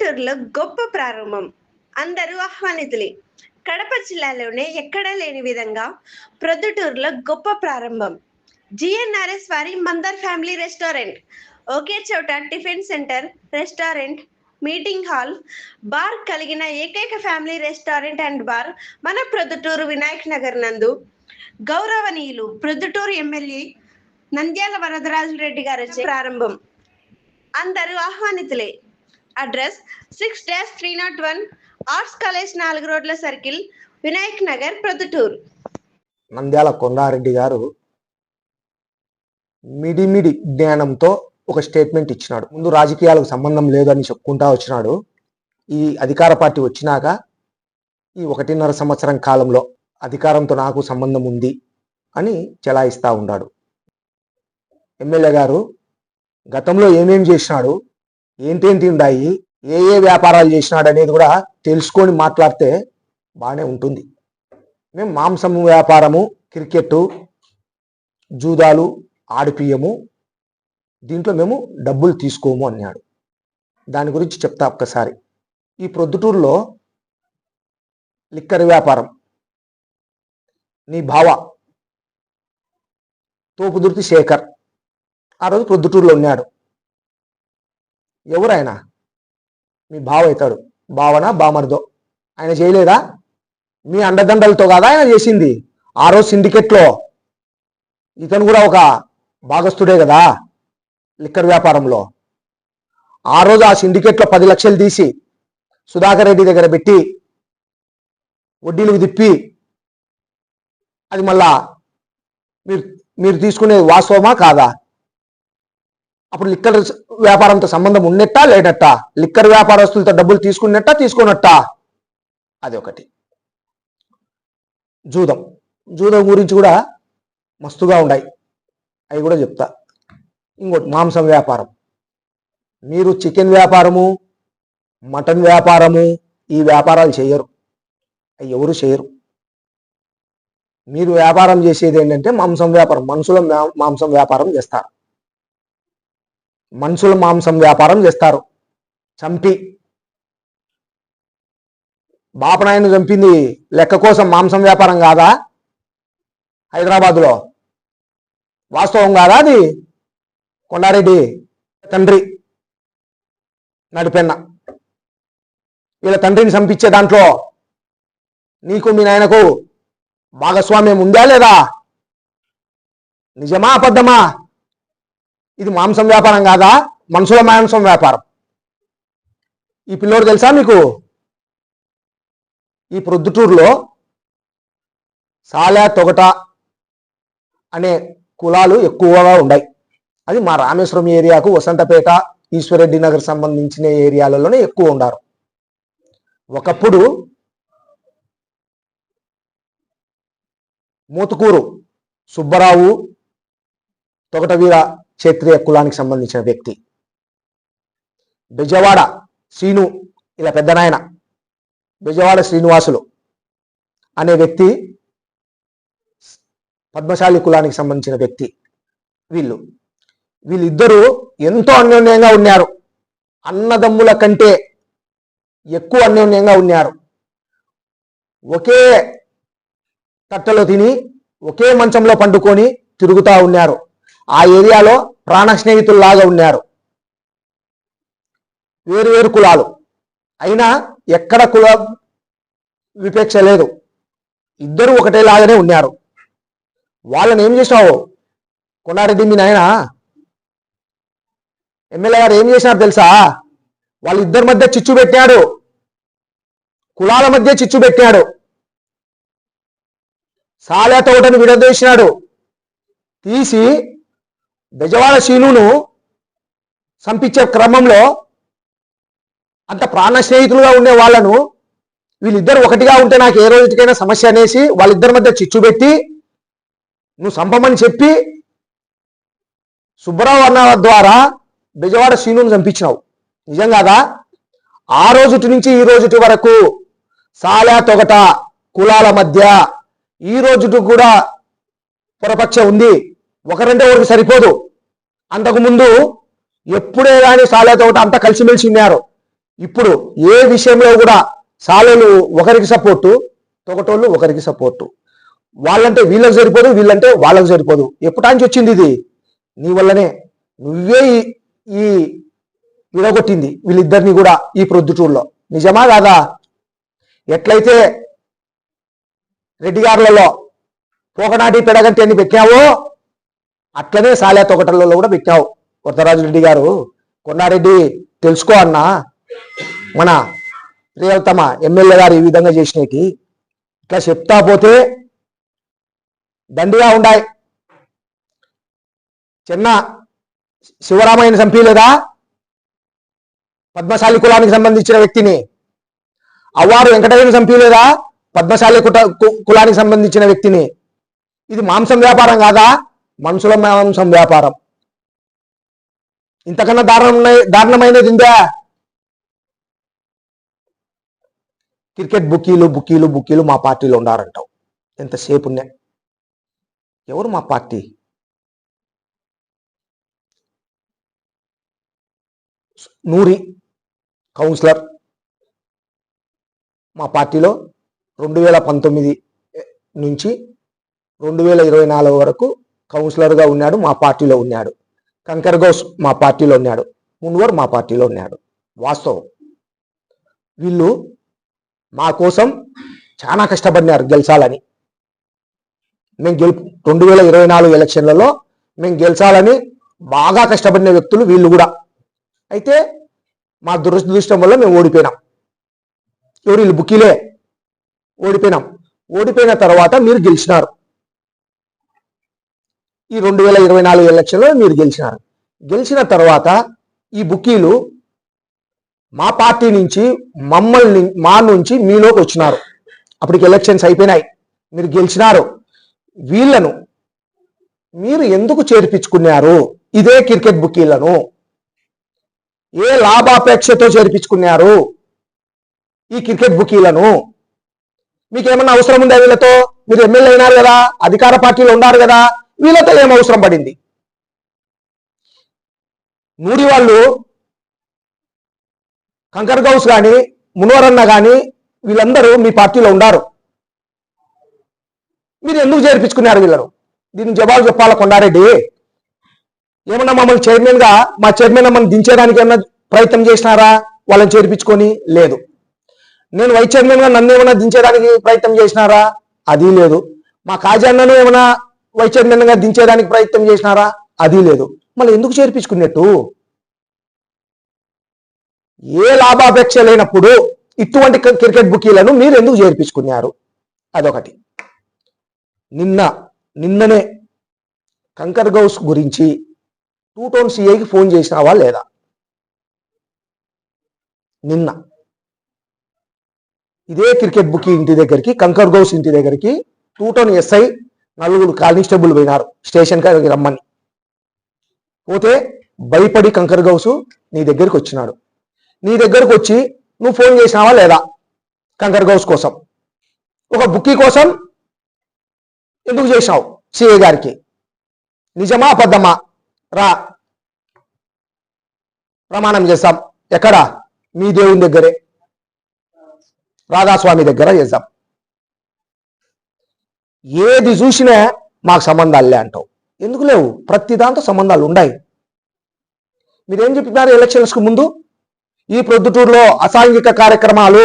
పల్లెటూరులో గొప్ప ప్రారంభం. అందరూ ఆహ్వానితులే. కడప జిల్లాలోనే ఎక్కడా లేని విధంగా ప్రొద్దుటూరులో గొప్ప ప్రారంభం. జిఎన్ఆర్ఎస్ వారి మందర్ ఫ్యామిలీ రెస్టారెంట్. ఒకే చోట tiffin centre restaurant meeting hall bar కలిగిన ఏకైక ఫ్యామిలీ రెస్టారెంట్ అండ్ బార్ మన ప్రొద్దుటూరు వినాయక్ నగర్ నందు. గౌరవనీయులు ప్రొద్దుటూరు ఎమ్మెల్యే నంద్యాల వరదరాజు రెడ్డి గారు ప్రారంభం. అందరూ ఆహ్వానితులే. Address six dash three not one arts college నాలుగు రోడ్ల సర్కిల్ వినాయక్ నగర్ ప్రొద్దుటూరు. నంద్యాల కొండారెడ్డి గారు మిడిమిడి జ్ఞానంతో ఒక స్టేట్మెంట్ ఇచ్చినాడు. ముందు రాజకీయాలకు సంబంధం లేదని చెప్పుకుంటా వచ్చినాడు. ఈ అధికార పార్టీ వచ్చినాక ఈ ఒకటిన్నర సంవత్సరం కాలంలో అధికారంతో నాకు సంబంధం ఉంది అని చెలాయిస్తూ ఉన్నాడు. ఎమ్మెల్యే గారు గతంలో ఏమేం చేసినాడు? ఏంటేంటి ఉన్నాయి ఏ ఏ వ్యాపారాలు చేసినాడు అనేది కూడా తెలుసుకొని మాట్లాడితే బాగానే ఉంటుంది. మేము మాంసం వ్యాపారము క్రికెట్ జూదాలు ఆడిపియము దీంట్లో మేము డబ్బులు తీసుకోము అన్నాడు. దాని గురించి చెప్తా ఒక్కసారి. ఈ ప్రొద్దుటూరులో లిక్కర్ వ్యాపారం. నీ బావ తోపుదుర్తి శేఖర్ ఆ రోజు ప్రొద్దుటూరులో ఉన్నాడు. ఎవరు ఆయన మీ బావ అవుతాడు బావనా? బామర్దో. ఆయన చేయలేదా? మీ అండదండలతో కాదా ఆయన చేసింది? ఆ రోజు సిండికేట్లో ఇతను కూడా ఒక భాగస్థుడే కదా లిక్కర్ వ్యాపారంలో. ఆ రోజు ఆ సిండికేట్లో పది లక్షలు తీసి సుధాకర్ రెడ్డి దగ్గర పెట్టి వడ్డీలకు తిప్పి అది మళ్ళా మీరు మీరు తీసుకునేది వాస్తవమా కాదా? అప్పుడు లిక్కర్ వ్యాపారంతో సంబంధం ఉన్నట్టా లేనట్టా లిక్కర్ వ్యాపారస్తులతో డబ్బులు తీసుకున్నట్టా తీసుకున్నట్టా? అది ఒకటి. జూదం. జూదం గురించి కూడా మస్తుగా ఉన్నాయి అవి కూడా చెప్తా. ఇంకోటి మాంసం వ్యాపారం. మీరు చికెన్ వ్యాపారము మటన్ వ్యాపారము ఈ వ్యాపారాలు చేయరు. అవి ఎవరు చేయరు. మీరు వ్యాపారం చేసేది ఏంటంటే మాంసం వ్యాపారం. మనుషుల మా- మాంసం వ్యాపారం చేస్తారు. మనుషుల మాంసం వ్యాపారం చేస్తారు. చంపి. బాపనాయను చంపింది లెక్క కోసం మాంసం వ్యాపారం కాదా? హైదరాబాదులో. వాస్తవం కాదా అది? కొండారెడ్డి తండ్రి నడిపెన్న. వీళ్ళ తండ్రిని చంపించే దాంట్లో నీకు మీ నాయనకు భాగస్వామ్యం ఉందా లేదా? నిజమా అబద్ధమా? ఇది మాంసం వ్యాపారం కాదా? మనుషుల మాంసం వ్యాపారం. ఈ పిల్లోడు తెలుసా మీకు? ఈ ప్రొద్దుటూరులో సాలా తొగట అనే కులాలు ఎక్కువగా ఉన్నాయి అది మా రామేశ్వరం ఏరియాకు వసంతపేట ఈశ్వరెడ్డి నగర్ సంబంధించిన ఏరియాలలోనే ఎక్కువ ఉన్నారు ఒకప్పుడు మూతుకూరు సుబ్బరావు తొగటవీర క్షత్రియ కులానికి సంబంధించిన వ్యక్తి. బెజవాడ శ్రీను ఇలా పెద్ద నాయన బెజవాడ శ్రీనివాసులు అనే వ్యక్తి పద్మశాలి కులానికి సంబంధించిన వ్యక్తి వీళ్ళు. వీళ్ళిద్దరూ ఎంతో అన్యోన్యంగా ఉన్నారు. అన్నదమ్ముల కంటే ఎక్కువ అన్యోన్యంగా ఉన్నారు. ఒకే తట్టలో తిని ఒకే మంచంలో పండుకొని తిరుగుతూ ఉన్నారు. ఆ ఏరియాలో ప్రాణ స్నేహితుల్లాగా ఉన్నారు. వేరు వేరు కులాలు. అయినా ఎక్కడ కుల విపేక్ష లేదు. ఇద్దరు ఒకటేలాగానే ఉన్నారు. వాళ్ళని ఏం చేసినావు? కొండారెడ్డి మీ నాయన? ఎమ్మెల్యే గారు ఏం చేసినారు తెలుసా? వాళ్ళిద్దరి మధ్య చిచ్చు పెట్టాడు కులాల మధ్య చిచ్చు పెట్టాడు సాలె తోటను విడదీసినాడు. తీసి బెజవాడ శీనును సంపించే క్రమంలో అంత ప్రాణ స్నేహితులుగా ఉండే వాళ్ళను వీళ్ళిద్దరు ఒకటిగా ఉంటే నాకు ఏ రోజుకైనా సమస్య అనేసి వాళ్ళిద్దరి మధ్య చిచ్చు పెట్టి నువ్వు సంపమని చెప్పి సుబ్బరావు అన్న ద్వారా బెజవాడ శీనును చంపించినావు. నిజం కాదా? ఆ రోజుటి నుంచి ఈ రోజుటి వరకు సాలా తొగట కులాల మధ్య ఈ రోజుటి కూడా పొరపక్ష ఉంది. ఒకరంటే ఒకరికి సరిపోదు. అంతకుముందు ఎప్పుడే కానీ సాలేతో ఒకటి అంతా కలిసిమెలిసి ఉన్నారు. ఇప్పుడు ఏ విషయంలో కూడా సాలేలు ఒకరికి సపోర్టు తొగటోళ్ళు ఒకరికి సపోర్టు వాళ్ళంటే వీళ్ళకి సరిపోదు వీళ్ళంటే వాళ్ళకి సరిపోదు. ఎప్పటానికి వచ్చింది ఇది? నీ వల్లనే. నువ్వే ఈ- విడగొట్టింది వీళ్ళిద్దరిని కూడా ఈ ప్రొద్దుటూరులో. నిజమా కాదా? ఎట్లయితే రెడ్డిగారులలో పోకనాటి పెడగంటి అని పెట్టావో అట్లనే సాలే తొగటలలో కూడా పెట్టావు. కొత్తరాజు రెడ్డి గారు. కొన్నారెడ్డి తెలుసుకో అన్న. మన ప్రియతమ ఎమ్మెల్యే గారు ఈ విధంగా చేసినవి. ఇట్లా చెప్తా పోతే దండిగా ఉండాయి. చిన్న శివరామయ్యని చంపలేదా? పద్మశాలి కులానికి సంబంధించిన వ్యక్తిని. అవ్వారు వెంకటయ్యను చంపలేదా? పద్మశాలి కుట కు- కులానికి సంబంధించిన వ్యక్తిని. ఇది మాంసం వ్యాపారం కాదా? మనుషుల మాంసం వ్యాపారం. ఇంతకన్నా దారుణ దారుణమైనది ఇందా? క్రికెట్ బుకీలు బుకీలు బుకీలు మా పార్టీలో ఉండారంటావు ఎంతసేపు ఉన్నాయి? ఎవరు మా పార్టీ? నూరి కౌన్సిలర్. మా పార్టీలో రెండు వేల పంతొమ్మిది నుంచి రెండు వేల ఇరవై నాలుగు వరకు కౌన్సిలర్గా ఉన్నాడు మా పార్టీలో ఉన్నాడు. కంకర్ గౌస్ మా పార్టీలో ఉన్నాడు. మున్వర్ మా పార్టీలో ఉన్నాడు. వాస్తవం. వీళ్ళు మా కోసం చాలా కష్టపడినారు గెలిచాలని. మేము గెలు రెండు వేల ఇరవై నాలుగు ఎలక్షన్లలో మేము గెలిచాలని బాగా కష్టపడిన వ్యక్తులు వీళ్ళు కూడా. అయితే మా దురదృష్టం వల్ల మేము ఓడిపోయినాం. ఎవరు వీళ్ళు బుకీలే? ఓడిపోయినాం. ఓడిపోయిన తర్వాత మీరు గెలిచినారు. ఈ రెండు వేల ఇరవై నాలుగు ఎలక్షన్లో మీరు గెలిచినారు. గెలిచిన తర్వాత ఈ బుకీలు మా పార్టీ నుంచి మమ్మల్ని మా నుంచి మీలోకి వచ్చినారు. అప్పటికి ఎలక్షన్స్ అయిపోయినాయి. మీరు గెలిచినారు. వీళ్ళను మీరు ఎందుకు చేర్పించుకున్నారు? ఇదే క్రికెట్ బుకీలను. ఏ లాభాపేక్షతో చేర్పించుకున్నారు? ఈ క్రికెట్ బుకీలను. మీకు ఏమన్నా అవసరం ఉందా వీళ్ళతో? మీరు ఎమ్మెల్యే అయినారు కదా అధికార పార్టీలో ఉన్నారు కదా వీళ్ళతో ఏం అవసరం పడింది? నూరి వాళ్ళు కంకర్ గౌస్ కానీ మునవరన్న కానీ వీళ్ళందరూ మీ పార్టీలో ఉండారు. మీరు ఎందుకు చేర్పించుకున్నారు వీళ్ళను? దీని జవాబు చెప్పాల కొండారెడ్డి? ఏమన్నా మమ్మల్ని చైర్మన్గా మా చైర్మన్ మమ్మల్ని దించేదానికి ఏమన్నా ప్రయత్నం చేసినారా? వాళ్ళని చేర్పించుకొని లేదు. నేను వైస్ చైర్మన్గా నన్ను ఏమైనా దించేదానికి ప్రయత్నం చేసినారా? అది లేదు. మా కాజన్నను ఏమైనా వైస్ చైర్మన్గా దించేదానికి ప్రయత్నం చేసినారా? అది లేదు. మళ్ళీ ఎందుకు చేర్పించుకున్నట్టు? ఏ లాభాపేక్ష లేనప్పుడు ఇటువంటి క- క్రికెట్ బుకీలను మీరు ఎందుకు చేర్పించుకున్నారు? అదొకటి. నిన్న నిన్ననే కంకర్ గౌస్ గురించి టూ టౌన్ సిఐకి ఫోన్ చేసినావా లేదా? నిన్న. ఇదే క్రికెట్ బుక్ ఇంటి దగ్గరికి కంకర్ గౌస్ ఇంటి దగ్గరికి టూ టౌన్ ఎస్ఐ నలుగురు కానిస్టేబుల్ పోయినారు. స్టేషన్ కాడికి రమ్మని. పోతే భయపడి కంకర్ గౌసు నీ దగ్గరికి వచ్చినాడు. నీ దగ్గరకు వచ్చి నువ్వు ఫోన్ చేసినావా లేదా? కంకర్ గౌస్ కోసం. ఒక బుక్కీ కోసం ఎందుకు చేసినావు? సిఏ గారికి. నిజమా అబద్ధమా? రా. ప్రమాణం చేస్తాం ఎక్కడ? మీ దేవుని దగ్గరే. రాధాస్వామి దగ్గర చేద్దాం. ఏది చూసినా మాకు సంబంధాలే అంటావు. ఎందుకు లేవు? ప్రతి దాంతో సంబంధాలు ఉన్నాయి మీరేం చెప్తున్నారు ఎలక్షన్స్కు ముందు? ఈ ప్రొద్దుటూరులో అసాంఘిక కార్యక్రమాలు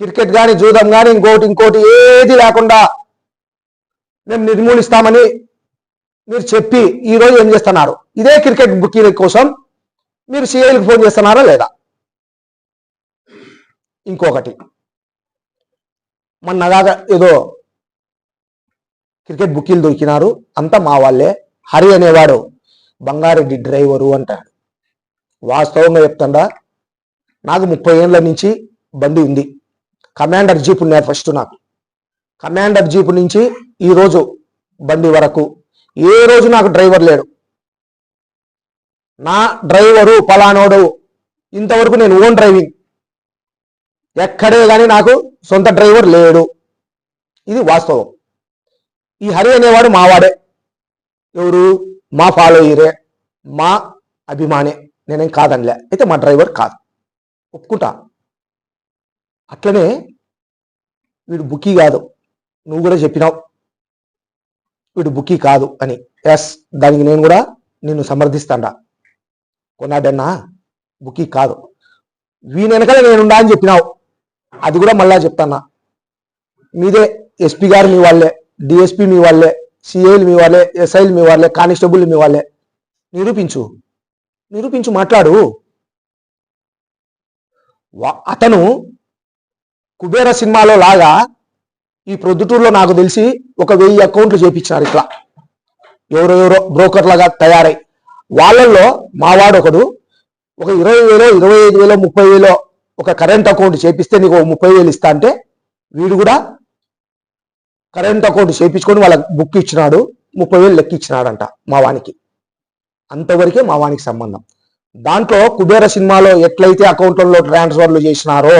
క్రికెట్ కానీ జూదం కానీ ఇంకోటి ఇంకోటి ఏది లేకుండా మేము నిర్మూలిస్తామని మీరు చెప్పి ఈరోజు ఏం చేస్తున్నారు? ఇదే క్రికెట్ బుకింగ్ కోసం మీరు సిఐలకు ఫోన్ చేస్తున్నారా లేదా? ఇంకొకటి మొన్నగా ఏదో క్రికెట్ బుకీలు దొరికినారు. అంతా మా వాళ్ళే. హరి అనేవాడు బంగారెడ్డి డ్రైవరు అంటాడు. వాస్తవంగా చెప్తాడా నాకు ముప్పై ఏళ్ళ నుంచి బండి ఉంది. కమాండర్ జీప్ ఉన్నారు ఫస్ట్ నాకు. కమాండర్ జీప్ నుంచి ఈరోజు బండి వరకు. ఏ రోజు నాకు డ్రైవర్ లేడు. నా డ్రైవరు పలానోడు. ఇంతవరకు నేను ఓన్ డ్రైవింగ్. ఎక్కడే కానీ నాకు సొంత డ్రైవర్ లేడు. ఇది వాస్తవం. ఈ హరి అనేవాడు మావాడే. ఎవరు? మా ఫాలోయరే. మా అభిమానే. నేనేం కాదనిలే. అయితే మా డ్రైవర్ కాదు. ఒప్పుకుంటా. అట్లనే వీడు బుక్కీ కాదు. నువ్వు కూడా చెప్పినావు. వీడు బుక్కీ కాదు అని. ఎస్ దానికి నేను కూడా నిన్ను సమర్థిస్తాడా. కొన్నాడన్నా? బుక్కీ కాదు. వీని వెనకాల నేనుండా అని చెప్పినావు. అది కూడా మళ్ళా చెప్తాన్నా. మీదే ఎస్పీ గారు మీ వాళ్ళే. డిఎస్పీ మీ వాళ్ళే సిఐలు మీ వాళ్ళే ఎస్ఐలు మీ వాళ్ళే కానిస్టేబుల్ మీ వాళ్ళే. నిరూపించు. నిరూపించు మాట్లాడు. అతను కుబేర సినిమాలో లాగా ఈ ప్రొద్దుటూరులో నాకు తెలిసి ఒక వెయ్యి అకౌంట్లు చేపించినారు ఇట్లా. ఎవరెవరో ఎవరో బ్రోకర్లాగా తయారై. వాళ్ళల్లో మావాడు ఒకడు ఒక ఇరవై వేలో ఇరవై ఐదు వేలో ముప్పై వేలో ఒక కరెంట్ అకౌంట్ చేపిస్తే నీకు ఒక ముప్పై వేలు ఇస్తా అంటే వీడు కూడా కరెంట్ అకౌంట్ చేపించుకొని వాళ్ళకి బుక్ ఇచ్చినాడు ముప్పై వేలు లెక్క ఇచ్చినాడంట మా వానికి అంతవరకే మా వానికి సంబంధం. దాంట్లో కుబేర సినిమాలో ఎట్లయితే అకౌంట్లలో ట్రాన్స్ఫర్లు చేసినారో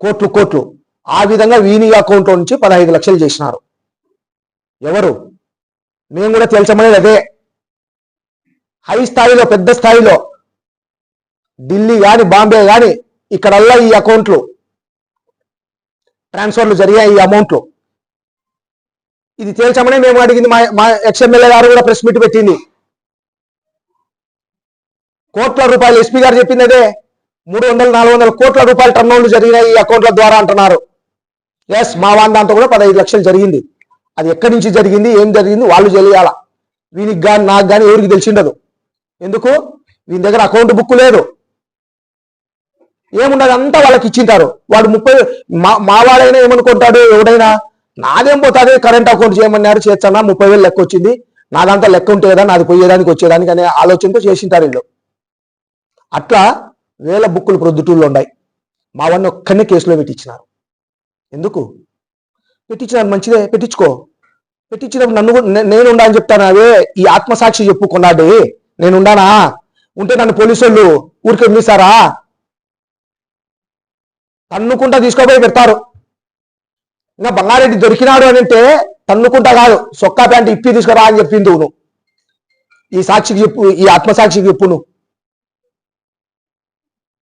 కోట్లు కోట్లు ఆ విధంగా వీని అకౌంట్ నుంచి పదహైదు లక్షలు చేసినారు. ఎవరు? మేము కూడా తెలిసమనేది అదే. హై స్థాయిలో పెద్ద స్థాయిలో ఢిల్లీ కానీ బాంబే కానీ ఇక్కడల్లా ఈ అకౌంట్లు ట్రాన్స్ఫర్లు జరిగాయి ఈ అమౌంట్లో. ఇది తేల్చమని మేము అడిగింది మా మా ఎక్స్ఎమ్మెల్యే గారు కూడా ప్రెస్ మీట్ పెట్టింది. కోట్ల రూపాయలు ఎస్పీ గారు చెప్పింది అదే మూడు వందల నాలుగు వందల కోట్ల రూపాయల టర్నోలు జరిగినాయి ఈ అకౌంట్ల ద్వారా అంటున్నారు. ఎస్ మా వాన్ దాంతో కూడా పదహైదు లక్షలు జరిగింది. అది ఎక్కడి నుంచి జరిగింది ఏం జరిగింది వాళ్ళు తెలియాల? వీనికి కానీ నాకు కానీ ఎవరికి తెలిసిండదు. ఎందుకు? వీని దగ్గర అకౌంట్ బుక్ లేదు. ఏముండదు అంతా వాళ్ళకి ఇచ్చింటారు. వాడు ముప్పై మా మావాడైనా ఏమనుకుంటాడు? ఎవడైనా నాదేం పోతుంది? కరెంట్ అకౌంట్ చేయమన్నారు చేర్చన్నా ముప్పై వేలు లెక్క వచ్చింది. నాదంతా లెక్క ఉంటే కదా నాది పోయేదానికి వచ్చేదానికి అనే ఆలోచనతో చేసింటారు వీళ్ళు. అట్లా వేల బుక్కులు ప్రొద్దుటూళ్ళు ఉన్నాయి మా వాడిని ఒక్కనే కేసులో పెట్టించినారు. ఎందుకు? పెట్టించినారు మంచిదే. పెట్టించుకో. పెట్టించినప్పుడు నన్ను కూడా నేను ఉండా అని చెప్తాను? అవే ఈ ఆత్మసాక్షి చెప్పుకున్నాడు. నేనుండానా నేను ఉండానా? ఉంటే నన్ను పోలీసు వాళ్ళు ఊరికి వదిలేస్తారా తన్నుకుంటా తీసుకోపోయి పెడతారు. ఇంకా బంగారెడ్డి దొరికినాడు అని అంటే తన్నుకుంటా కాదు సొక్కా ప్యాంట్ ఇప్పి తీసుకురా అని చెప్పింది నువ్వు. ఈ సాక్షికి చెప్పు ఈ ఆత్మసాక్షికి చెప్పు నువ్వు.